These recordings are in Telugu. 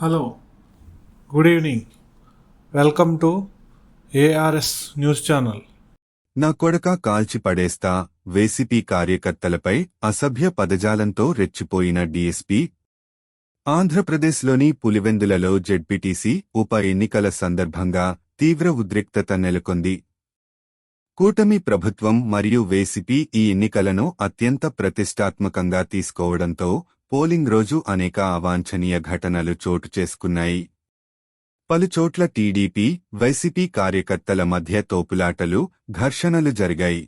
Hello good evening. Welcome to ARS news channel. నా కొడక కాల్చి పడేస్తా వేసిపి కార్యకర్తలపై అసభ్య పదజాలంతో రెచ్చిపోయిన డీఎస్పీ. ఆంధ్రప్రదేశ్లోని పులివెందులలో జెడ్పీటీసీ ఉప ఎన్నికల సందర్భంగా తీవ్ర ఉద్రిక్తత నెలకొంది. కూటమి ప్రభుత్వం మరియు వేసిపి ఈ ఎన్నికలను అత్యంత ప్రతిష్టాత్మకంగా తీసుకోవడంతో పోలింగ్ రోజు అనేక అవాంఛనీయ ఘటనలు చోటు చేసుకున్నాయి. పలుచోట్ల టీడీపీ వైసీపీ కార్యకర్తల మధ్య తోపులాటలు ఘర్షణలు జరిగాయి.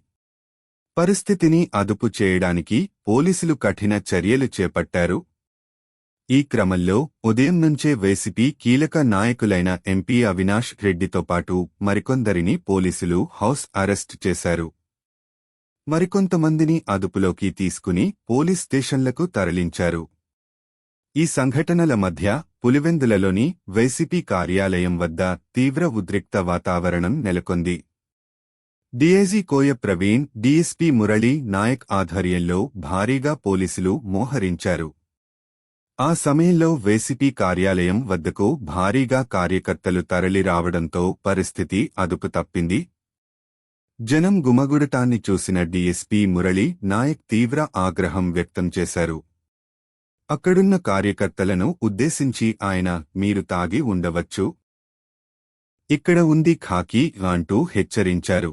పరిస్థితిని అదుపు చేయడానికి పోలీసులు కఠిన చర్యలు చేపట్టారు. ఈ క్రమంలో ఉదయం నుంచే వైసీపీ కీలక నాయకులైన ఎంపీ అవినాష్ రెడ్డితో పాటు మరికొందరిని పోలీసులు హౌస్ అరెస్ట్ చేశారు. మరికొంతమందిని అదుపులోకి తీసుకుని పోలీస్ స్టేషన్లకు తరలించారు. ఈ సంఘటనల మధ్య పులివెందులలోని వైసీపీ కార్యాలయం వద్ద తీవ్ర ఉద్రిక్త వాతావరణం నెలకొంది. డీఐజీ కోయ ప్రవీణ్ డీఎస్పీ మురళీ నాయక్ ఆధ్వర్యంలో భారీగా పోలీసులు మోహరించారు. ఆ సమయంలో వైసీపీ కార్యాలయం వద్దకు భారీగా కార్యకర్తలు తరలిరావడంతో పరిస్థితి అదుపు తప్పింది జనం గుమగుడటాన్ని చూసిన డీఎస్పీ మురళి నాయక్ తీవ్ర ఆగ్రహం వ్యక్తం చేశారు. అక్కడున్న కార్యకర్తలను ఉద్దేశించి ఆయన మీరు తాగి ఉండవచ్చు. ఇక్కడ ఉంది ఖాకీ అంటూ హెచ్చరించారు.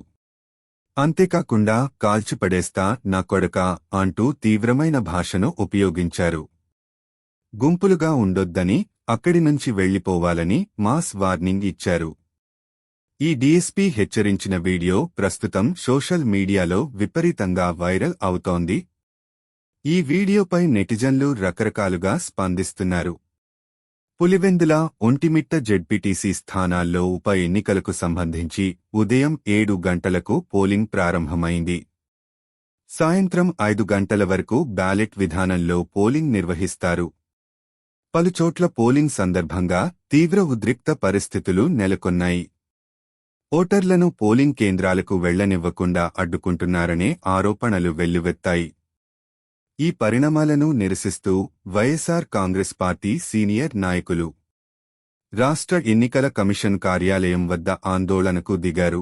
అంతేకాకుండా కాల్చిపడేస్తా నా కొడక అంటూ తీవ్రమైన భాషను ఉపయోగించారు. గుంపులుగా ఉండొద్దని అక్కడి నుంచి వెళ్ళిపోవాలని మాస్ వార్నింగ్ ఇచ్చారు. ఈ డీఎస్పీ హెచ్చరించిన వీడియో ప్రస్తుతం సోషల్ మీడియాలో విపరీతంగా వైరల్ అవుతోంది. ఈ వీడియోపై నెటిజన్లు రకరకాలుగా స్పందిస్తున్నారు. పులివెందుల ఒంటిమిట్ట జెడ్పీటీసీ స్థానాల్లో ఉప ఎన్నికలకు సంబంధించి ఉదయం ఏడు గంటలకు పోలింగ్ ప్రారంభమైంది. సాయంత్రం ఐదు గంటల వరకు బ్యాలెట్ విధానంలో పోలింగ్ నిర్వహిస్తారు. పలుచోట్ల పోలింగ్ సందర్భంగా తీవ్ర ఉద్రిక్త పరిస్థితులు నెలకొన్నాయి. ఓటర్లను పోలింగ్ కేంద్రాలకు వెళ్ళనివ్వకుండా అడ్డుకుంటున్నారనే ఆరోపణలు వెల్లువెత్తాయి. ఈ పరిణామాలను నిరసిస్తూ వైఎస్ఆర్ కాంగ్రెస్ పార్టీ సీనియర్ నాయకులు రాష్ట్ర ఎన్నికల కమిషన్ కార్యాలయం వద్ద ఆందోళనకు దిగారు.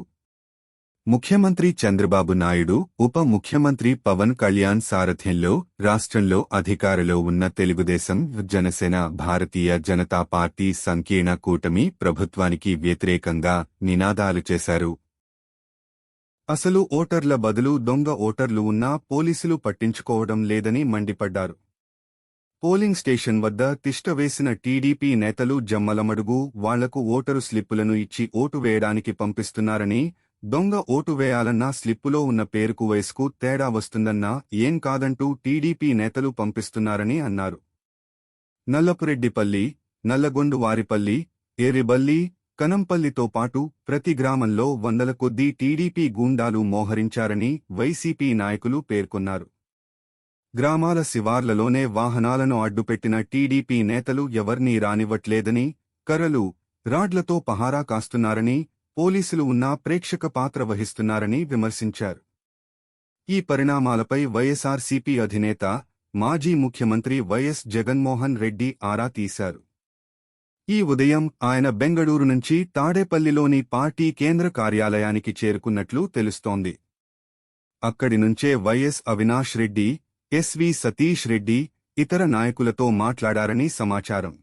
ముఖ్యమంత్రి చంద్రబాబు నాయుడు ఉప ముఖ్యమంత్రి పవన్ కళ్యాణ్ సారథ్యంలో రాష్ట్రంలో అధికారలో ఉన్న తెలుగుదేశం జనసేన భారతీయ జనతా పార్టీ సంకీర్ణ కూటమి ప్రభుత్వానికి వ్యతిరేకంగా నినాదాలు చేశారు. అసలు ఓటర్ల బదులు దొంగ ఓటర్లు ఉన్నా పోలీసులు పట్టించుకోవడం లేదని మండిపడ్డారు. పోలింగ్ స్టేషన్ వద్ద తిష్టవేసిన టీడీపీ నేతలు జమ్మలమడుగు వాళ్ళకు ఓటరు స్లిప్పులను ఇచ్చి ఓటు వేయడానికి పంపిస్తున్నారని దొంగ ఓటు వేయాలన్నా స్లిప్పులో ఉన్న పేరుకు వయసుకు తేడా వస్తుందన్నా ఏం కాదంటూ టీడీపీ నేతలు పంపిస్తున్నారని అన్నారు. నల్లపురెడ్డిపల్లి నల్లగొండు వారిపల్లి ఏరిబల్లి కనంపల్లితో పాటు ప్రతి గ్రామంలో వందల కొద్దీ టీడీపీ గూండాలు మోహరించారని వైసీపీ నాయకులు పేర్కొన్నారు. గ్రామాల శివార్లలోనే వాహనాలను అడ్డుపెట్టిన టీడీపీ నేతలు ఎవర్నీ రానివ్వట్లేదని కర్రలు రాడ్లతో పహారా కాస్తున్నారని పోలీసులు ఉన్నా ప్రేక్షక పాత్ర వహిస్తున్నారని విమర్శించారు. ఈ పరిణామాలపై వైఎస్ఆర్సీపీ అధినేత మాజీ ముఖ్యమంత్రి వైఎస్ జగన్మోహన్ రెడ్డి ఆరా తీశారు. ఈ ఉదయం ఆయన బెంగళూరు నుంచి తాడేపల్లిలోని పార్టీ కేంద్ర కార్యాలయానికి చేరుకున్నట్లు తెలుస్తోంది. అక్కడి నుంచే వైఎస్ అవినాష్ రెడ్డి ఎస్వి సతీష్ రెడ్డి ఇతర నాయకులతో మాట్లాడారని సమాచారం.